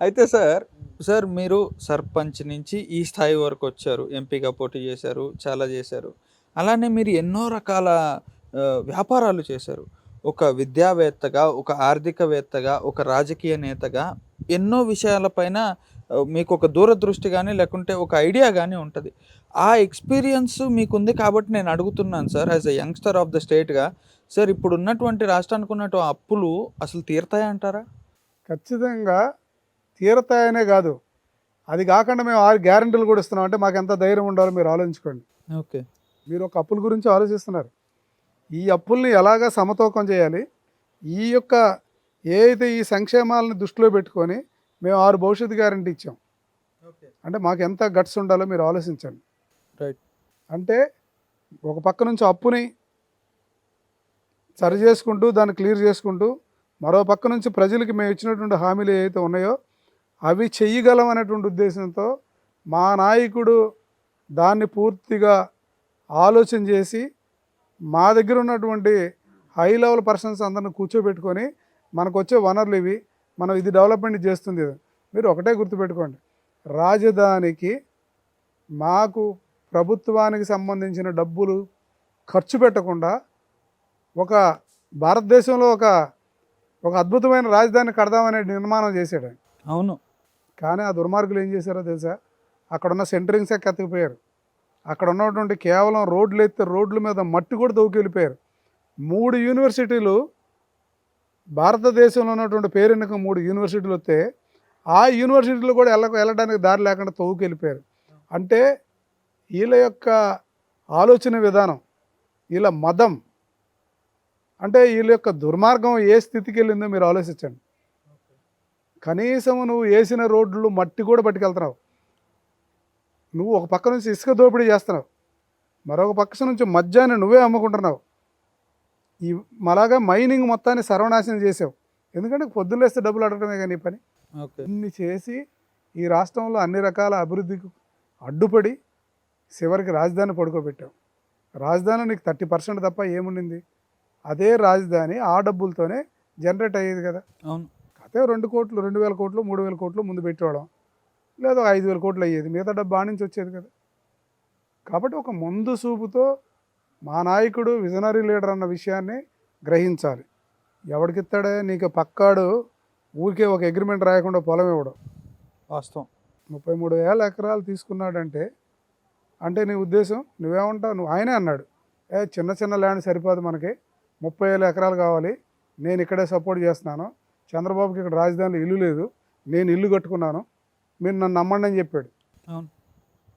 అయితే sir sir మీరు సర్పంచ్ నుంచి ఈ స్థాయి వరకు వచ్చారు. ఎంపీగా పోటీ చేశారు చాలా చేశారు. అలానే మీరు ఎన్నో రకాల వ్యాపారాలు చేశారు. ఒక విద్యావేత్తగా ఒక ఆర్థికవేత్తగా ఒక రాజకీయ నేతగా ఎన్నో విషయాలపైన మీకు ఒక దూరదృష్టి కానీ లేకుంటే ఒక ఐడియా కానీ ఉంటుంది. ఆ ఎక్స్పీరియన్స్ మీకుంది కాబట్టి నేను అడుగుతున్నాను sir as a youngster of the స్టేట్గా sir ఇప్పుడు ఉన్నటువంటి రాష్ట్రానికి ఉన్నట్టు అప్పులు అసలు తీరుతాయంటారా? ఖచ్చితంగా తీరతాయనే కాదు. అది కాకుండా మేము ఆరు గ్యారంటీలు కూడా ఇస్తున్నాం. అంటే మాకు ఎంత ధైర్యం ఉండాలో మీరు ఆలోచించుకోండి. ఓకే. మీరు ఒక అప్పుల గురించి ఆలోచిస్తున్నారు. ఈ అప్పుల్ని ఎలాగ సమతూకం చేయాలి? ఈ యొక్క ఏ అయితే ఈ సంక్షేమాలను దృష్టిలో పెట్టుకొని మేము ఆరు భవిష్యత్తు గ్యారంటీ ఇచ్చాం. అంటే మాకు ఎంత గట్స్ ఉండాలో మీరు ఆలోచించండి. రైట్. అంటే ఒక పక్క నుంచి అప్పుని సరి చేసుకుంటూ దాన్ని క్లియర్ చేసుకుంటూ మరో పక్క నుంచి ప్రజలకి మేము ఇచ్చినటువంటి హామీలు ఏవైతే ఉన్నాయో అవి చెయ్యగలం అనేటువంటి ఉద్దేశంతో మా నాయకుడు దాన్ని పూర్తిగా ఆలోచన చేసి మా దగ్గర ఉన్నటువంటి హై లెవెల్ పర్సన్స్ అందరిని కూర్చోబెట్టుకొని మనకు వచ్చే వనరులు ఇవి మనం ఇది డెవలప్మెంట్ చేస్తుంది మీరు ఒకటే గుర్తుపెట్టుకోండి. రాజధానికి మాకు ప్రభుత్వానికి సంబంధించిన డబ్బులు ఖర్చు పెట్టకుండా ఒక భారతదేశంలో ఒక ఒక అద్భుతమైన రాజధాని కడదామనే నిర్మాణం చేశాడు అవును. కానీ ఆ దుర్మార్గులు ఏం చేశారో తెలుసా? అక్కడ ఉన్న సెంటరింగ్సే కతికిపోయారు అక్కడ ఉన్నటువంటి కేవలం రోడ్లు ఎత్తే రోడ్ల మీద మట్టి కూడా దూకెళ్ళిపోయారు మూడు యూనివర్సిటీలు భారతదేశంలో ఉన్నటువంటి పేరెన్నిక మూడు యూనివర్సిటీలు వస్తే ఆ యూనివర్సిటీలు కూడా వెళ్ళ వెళ్ళడానికి దారి లేకుండా తవ్వుకెళ్ళిపోయారు అంటే వీళ్ళ యొక్క ఆలోచన విధానం వీళ్ళ మదం అంటే వీళ్ళ యొక్క దుర్మార్గం ఏ స్థితికి వెళ్ళిందో మీరు ఆలోచించండి. కనీసం నువ్వు వేసిన రోడ్లు మట్టి కూడా పట్టుకెళ్తున్నావు. నువ్వు ఒక పక్క నుంచి ఇసుక దోపిడీ చేస్తున్నావు. మరొక పక్క నుంచి మద్యాన్ని నువ్వే అమ్ముకుంటున్నావు. ఈ మలాగా మైనింగ్ మొత్తాన్ని సర్వనాశనం చేసావు. ఎందుకంటే పొద్దున్న లేస్తే డబ్బులు అడగడమే కానీ పని. ఇన్ని చేసి ఈ రాష్ట్రంలో అన్ని రకాల అభివృద్ధికి అడ్డుపడి చివరికి రాజధాని పడుకోబెట్టావు. రాజధాని నీకు థర్టీ పర్సెంట్ తప్ప ఏముండింది? అదే రాజధాని ఆ డబ్బులతోనే జనరేట్ అయ్యేది కదా. అవును. అదే రెండు కోట్లు రెండు వేల కోట్లు మూడు వేల కోట్లు ముందు పెట్టేవాళ్ళం. లేదా ఐదు వేల కోట్లు అయ్యేది మిగతా డబ్బు నుంచి వచ్చేది కదా. కాబట్టి ఒక ముందు చూపుతో మా నాయకుడు విజనరీ లీడర్ అన్న విషయాన్ని గ్రహించాలి. ఎవడికిస్తాడే? నీకు పక్కాడు ఊరికే ఒక అగ్రిమెంట్ రాయకుండా పొలం ఇవ్వడం. వాస్తవం. ముప్పై మూడు వేల ఎకరాలు తీసుకున్నాడంటే అంటే నీ ఉద్దేశం? నువ్వేమంటావు? నువ్వు ఆయనే అన్నాడు. ఏ చిన్న చిన్న ల్యాండ్ సరిపోదు మనకి. ముప్పై వేల ఎకరాలు కావాలి. నేను ఇక్కడే సపోర్ట్ చేస్తున్నాను. చంద్రబాబుకి ఇక్కడ రాజధానిలో ఇల్లు లేదు. నేను ఇల్లు కట్టుకున్నాను. మీరు నన్ను నమ్మండి అని చెప్పాడు. అవును.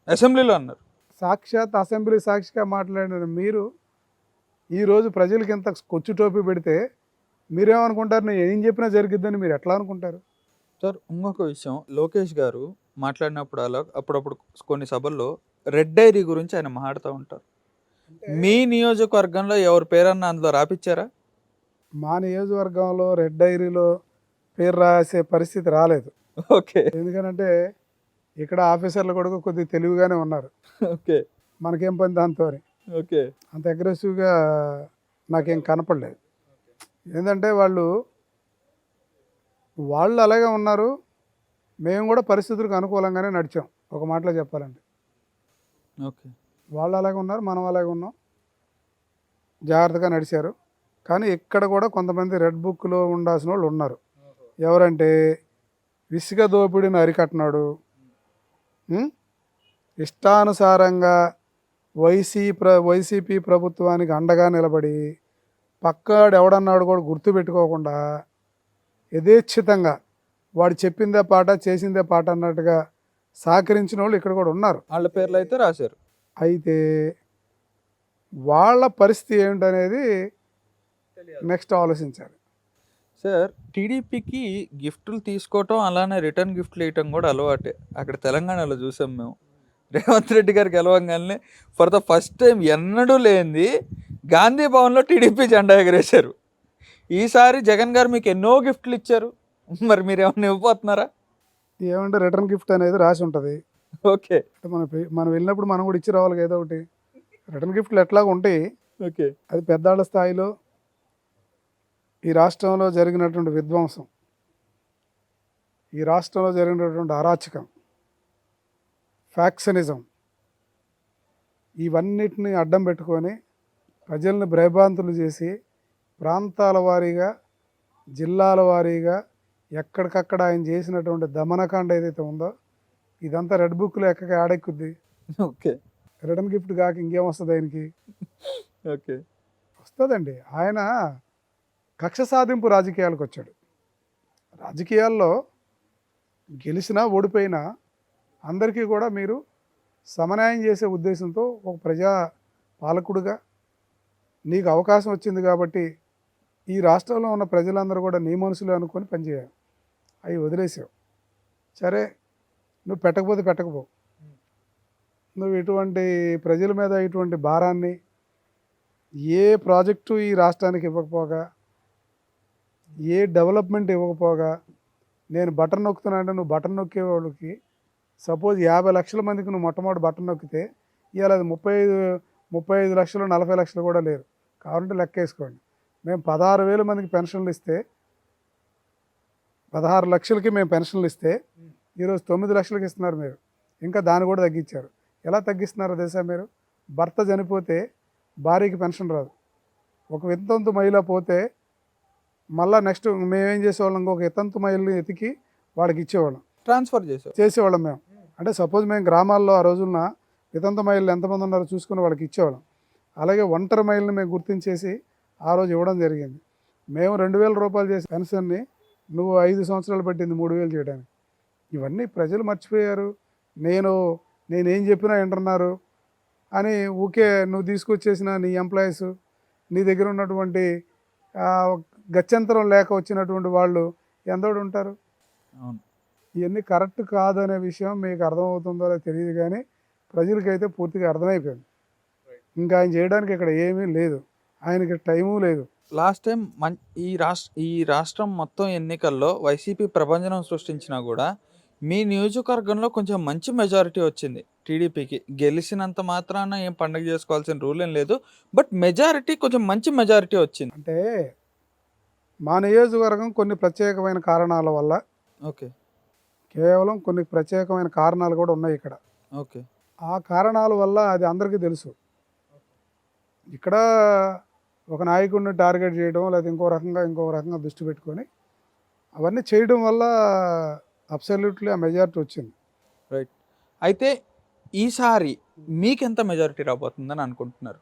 అసెంబ్లీలో అన్నారు. సాక్షాత్ అసెంబ్లీ సాక్షిగా మాట్లాడిన మీరు ఈరోజు ప్రజలకి ఇంత కొచ్చు టోపీ పెడితే మీరేమనుకుంటారు? నేను ఏం చెప్పినా జరిగిద్దని మీరు ఎట్లా అనుకుంటారు? సార్ ఇంకొక విషయం. లోకేష్ గారు మాట్లాడినప్పుడు అలా అప్పుడప్పుడు కొన్ని సభల్లో రెడ్ డైరీ గురించి ఆయన మాట్లాడుతూ ఉంటారు. మీ నియోజకవర్గంలో ఎవరి పేరన్నా అందులో రాపిచ్చారా? మా నియోజకవర్గంలో రెడ్ డైరీలో పేరు రాసే పరిస్థితి రాలేదు. ఓకే. ఎందుకనంటే ఇక్కడ ఆఫీసర్లు కూడా కొద్దిగా తెలివిగానే ఉన్నారు. ఓకే. మనకేం పని దాంతో. ఓకే. అంత అగ్రెసివ్గా నాకేం కనపడలేదు. ఏంటంటే వాళ్ళు వాళ్ళు అలాగే ఉన్నారు. మేము కూడా పరిస్థితులకు అనుకూలంగానే నడిచాం. ఒక మాటలో చెప్పాలంటే. ఓకే. వాళ్ళు అలాగే ఉన్నారు మనం అలాగే ఉన్నాం. జాగ్రత్తగా నడిచారు. కానీ ఇక్కడ కూడా కొంతమంది రెడ్ బుక్లో ఉండాల్సిన వాళ్ళు ఉన్నారు. ఎవరంటే ఇసుక దోపిడీని అరికట్టినాడు? ఇష్టానుసారంగా వైసీ ప్ర వైసీపీ ప్రభుత్వానికి అండగా నిలబడి పక్కాడు ఎవడన్నాడు కూడా గుర్తుపెట్టుకోకుండా యథేచ్ఛితంగా వాడు చెప్పిందే పాట చేసిందే పాట అన్నట్టుగా సహకరించిన వాళ్ళు ఇక్కడ కూడా ఉన్నారు. వాళ్ళ పేర్లు అయితే రాశారు. అయితే వాళ్ళ పరిస్థితి ఏమిటనేది నెక్స్ట్ ఆలోచించాలి. సార్ టీడీపీకి గిఫ్ట్లు తీసుకోవటం అలానే రిటర్న్ గిఫ్ట్లు ఇవ్వటం కూడా అలవాటే. అక్కడ తెలంగాణలో చూసాం మేము. రేవంత్ రెడ్డి గారు గెలవంగానే ఫర్ ద ఫస్ట్ టైం ఎన్నడూ లేనిది గాంధీ భవన్లో టీడీపీ జెండా ఎగరేశారు. ఈసారి జగన్ గారు మీకు ఎన్నో గిఫ్ట్లు ఇచ్చారు. మరి మీరు ఏమన్నా ఇవ్వబోతున్నారా? ఏమంటే రిటర్న్ గిఫ్ట్ అనేది రాసి ఉంటుంది. ఓకే. మన మనం వెళ్ళినప్పుడు మనం కూడా ఇచ్చి రావాలి కదా ఏదో ఒకటి. రిటర్న్ గిఫ్ట్లు ఎట్లాగ ఉంటాయి. ఓకే. అది పెద్దాళ్ళ స్థాయిలో ఈ రాష్ట్రంలో జరిగినటువంటి విధ్వంసం ఈ రాష్ట్రంలో జరిగినటువంటి అరాచకం ఫ్యాక్సనిజం ఇవన్నిటిని అడ్డం పెట్టుకొని ప్రజల్ని భయభ్రాంతులు చేసి ప్రాంతాల వారీగా జిల్లాల వారీగా ఎక్కడికక్కడ ఆయన చేసినటువంటి దమనకాండ ఏదైతే ఉందో ఇదంతా రెడ్ బుక్లో ఎక్కడికి ఆడెక్కుద్ది. ఓకే. రిటర్న్ గిఫ్ట్ కాక ఇంకేం వస్తుంది ఆయనకి? ఓకే. వస్తుందండి. ఆయన కక్ష సాధింపు రాజకీయాలకు వచ్చాడు. రాజకీయాల్లో గెలిచినా ఓడిపోయినా అందరికీ కూడా మీరు సమన్యాయం చేసే ఉద్దేశంతో ఒక ప్రజా పాలకుడుగా నీకు అవకాశం వచ్చింది కాబట్టి ఈ రాష్ట్రంలో ఉన్న ప్రజలందరూ కూడా నీ మనుషులు అనుకొని పనిచేయాలి. అవి వదిలేసావు. సరే నువ్వు పెట్టకపోతే పెట్టకపో. నువ్వు ఇటువంటి ప్రజల మీద ఇటువంటి భారాన్ని ఏ ప్రాజెక్టు ఈ రాష్ట్రానికి ఇవ్వకపోగా ఏ డెవలప్మెంట్ ఇవ్వకపోగా నేను బటన్ నొక్కుతున్నానంటే నువ్వు బటన్ నొక్కే వాళ్ళకి సపోజ్ యాభై లక్షల మందికి నువ్వు మొట్టమొదటి బటన్ నొక్కితే ఇవాళ అది ముప్పై ఐదు ముప్పై ఐదు లక్షలు నలభై లక్షలు కూడా లేరు. కావాలంటే లెక్క వేసుకోండి. మేము పదహారు వేల మందికి పెన్షన్లు ఇస్తే పదహారు లక్షలకి మేము పెన్షన్లు ఇస్తే ఈరోజు తొమ్మిది లక్షలకి ఇస్తున్నారు మీరు. ఇంకా దాన్ని కూడా తగ్గించారు. ఎలా తగ్గిస్తున్నారో తెలుసా మీరు? భర్త చనిపోతే భార్యకి పెన్షన్ రాదు. ఒక వితంతు మహిళ పోతే మళ్ళీ నెక్స్ట్ మేమేం చేసేవాళ్ళం ఇంకొక వితంతు మహిళని ఎతికి వాడికి ఇచ్చేవాళ్ళం. ట్రాన్స్ఫర్ చేసావు చేసేవాళ్ళం మేము. అంటే సపోజ్ మేము గ్రామాల్లో ఆ రోజున వితంత మహిళలు ఎంతమంది ఉన్నారో చూసుకుని వాళ్ళకి ఇచ్చేవాళ్ళం. అలాగే ఒంటరి మహిళని మేము గుర్తించేసి ఆ రోజు ఇవ్వడం జరిగింది. మేము రెండు వేల రూపాయలు చేసే పెన్షన్ని నువ్వు ఐదు సంవత్సరాలు పట్టింది మూడు వేలు చేయడానికి. ఇవన్నీ ప్రజలు మర్చిపోయారు. నేను నేనేం చెప్పినా వింటున్నారు అని ఊకే నువ్వు తీసుకొచ్చేసిన నీ ఎంప్లాయీస్ నీ దగ్గర ఉన్నటువంటి గత్యంతరం లేక వచ్చినటువంటి వాళ్ళు ఎంతోడు ఉంటారు? అవును. ఇవన్నీ కరెక్ట్ కాదనే విషయం మీకు అర్థమవుతుందో లేదో తెలియదు కానీ ప్రజలకైతే పూర్తిగా అర్థమైపోయింది. ఇంకా ఆయన చేయడానికి ఇక్కడ ఏమీ లేదు. ఆయనకి టైము లేదు. లాస్ట్ టైం మం ఈ రాష్ట్ర ఈ రాష్ట్రం మొత్తం ఎన్నికల్లో వైసీపీ ప్రభంజనం సృష్టించినా కూడా మీ నియోజకవర్గంలో కొంచెం మంచి మెజారిటీ వచ్చింది. టీడీపీకి గెలిచినంత మాత్రాన ఏం పండగ చేసుకోవాల్సిన రూల్ ఏం లేదు. బట్ మెజారిటీ కొంచెం మంచి మెజారిటీ వచ్చింది. అంటే మా నియోజకవర్గం కొన్ని ప్రత్యేకమైన కారణాల వల్ల ఓకే. కేవలం కొన్ని ప్రత్యేకమైన కారణాలు కూడా ఉన్నాయి ఇక్కడ. ఓకే. ఆ కారణాల వల్ల అది అందరికీ తెలుసు. ఇక్కడ ఒక నాయకుడిని టార్గెట్ చేయడం లేదా ఇంకో రకంగా ఇంకో రకంగా దృష్టి పెట్టుకొని అవన్నీ చేయడం వల్ల అబ్సల్యూట్లీ ఆ మెజారిటీ వచ్చింది. రైట్. అయితే ఈసారి మీకెంత మెజారిటీ రాబోతుందని అనుకుంటున్నారు?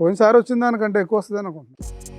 పోయినసారి వచ్చిన దానికంటే ఎక్కువ వస్తుంది అనుకుంటున్నాను.